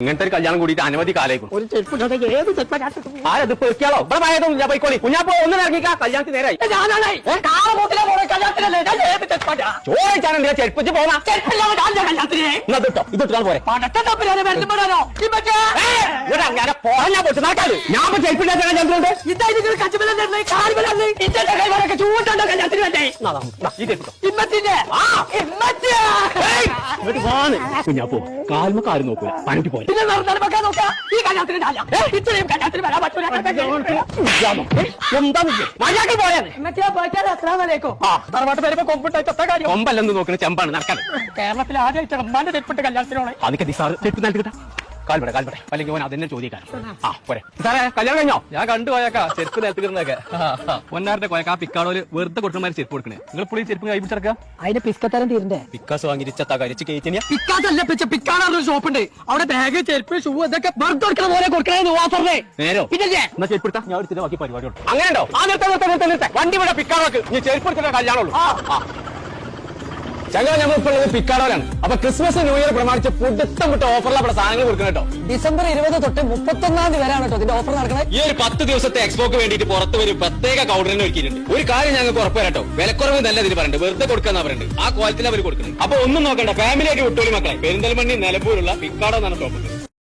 ഇങ്ങനത്തെ ഒരു കല്യാണം കൂടിയിട്ട് അനവധി കാലേക്കും ഒരു ചെരുപ്പില്ലാതെ ഏത് ചെരുപ്പാ ഞാൻ ഇട്ടത്? ആരത് പെറുക്കിയാലോ ഇവിടെ ഞാൻ പോയിക്കോളി. കുഞ്ഞാപ്പോ ഒന്നും ഇറങ്ങിക്കാ. കല്യാണത്തിന് നേരായി. ഞാൻ ഞാൻ? ചോദിച്ചാണ് ചെരുപ്പിച്ച് ഞാൻ ഞാൻ ഇതിട്ടാൽ പോരെ. അങ്ങനെ പോകാൻ നടക്കാത്. ഞാൻ ഇപ്പൊ കല്യാണത്തിനുണ്ട് ചൂണ്ടുണ്ടോ കല്യാണത്തിന് വേണ്ടേ? ഈ കുഞ്ഞാപ്പോ കാൽമ കാൽ നോക്കൂല. പണിക്ക് പോലെ കൊമ്പല്ലെന്ന് നോക്കുന്ന ചെമ്പാണ് നടക്കാതെ കേരളത്തിൽ ആദ്യമായിട്ട് അമ്മാന്റെ തെറ്റിപ്പെട്ട് കല്യാണത്തിനോളെ. അതൊക്കെ നിസാറ് നൽകിട്ടാ കാൽപടെ കാൽപടെ അല്ലെങ്കിൽ ഓൻ അതെന്നെ ചോദിക്കാൻ ആ പോരെ. സാറേ കല്യാണം കഴിഞ്ഞോ? ഞാൻ കണ്ടു പോയേക്കാ ചെരുപ്പ് നേരത്തെ കിടന്നൊക്കെ ഒന്നാറിന്റെ കൊയക്കാ പിക്കാടോൽ വെറുതെ കൊടുക്കണമാര് ചെരുപ്പ് കൊടുക്കണേ. നിങ്ങൾ പുള്ളി ചെരുപ്പ് കൈ പിടിച്ചെടുക്കുക അതിന്റെ പിസ്കത്തരം തീരണ്ടേ? പിക്കാസ് ചത്താ കരിച്ച് കയറ്റിനിയ പിച്ച ഷോപ്പ് ഉണ്ട് അവിടെ ബാഗ് ചെരുപ്പ് ഷൂ ഇതൊക്കെ വെറുതെ കൊടുക്കണ പോലെ കൊടുക്കണേന്ന് ഓഫറിനെ നേരോ? പിന്നെ എന്നാ ചെരുപ്പ് എടുത്താ? ഞാൻ എടുത്തിട്ട് ബാക്കി പരിപാടി ഉണ്ട് അങ്ങനെ ഉണ്ടോ ആ നിർത്ത നിർത്ത നിർത്ത നിർത്ത. വണ്ടി ഇവിടെ പിക്കാടോക്ക്. നീ ചെരുപ്പ് എടുത്തിട്ട് കല്യാണമുള്ളൂ. ഞങ്ങൾ ഇപ്പോൾ ഉള്ളത് പിക്കാടോലാണ്. അപ്പൊ ക്രിസ്മസ് ന്യൂ ഇയർ പ്രമാണിച്ച് പുടുത്തം വിട്ട ഓഫറിൽ അവിടെ സാധനങ്ങൾ കൊടുക്കണം കേട്ടോ. ഡിസംബർ ഇരുപത് തൊട്ട് മുപ്പത്തൊന്നാം തീയതി വരാണ് കേട്ടോ ഇതിന്റെ ഓഫർ നടക്കുന്നത്. ഈ ഒരു പത്ത് ദിവസത്തെ എക്സ്പോക്ക് വേണ്ടിയിട്ട് പുറത്ത് ഒരു പ്രത്യേക കൗണ്ടറിന് ഒരുക്കിയിട്ടുണ്ട്. ഒരു കാര്യം ഞങ്ങൾക്ക് ഉറപ്പ് കേട്ടോ. വിലക്കുറവ് നല്ല ഇതിൽ പറയുന്നുണ്ട് വെറുതെ കൊടുക്കാൻ പറയുന്നത് ആ ക്വാളിറ്റി അവർ കൊടുക്കുന്നത്. അപ്പൊ ഒന്നും നോക്കണ്ട. ഫാമിലി ആയിട്ട് വിട്ടോളി മക്കളെ. പെരിന്തൽമണ്ണി നിലമ്പൂരുള്ള പിക്കാടോ എന്നാണ് ഷോപ്പ്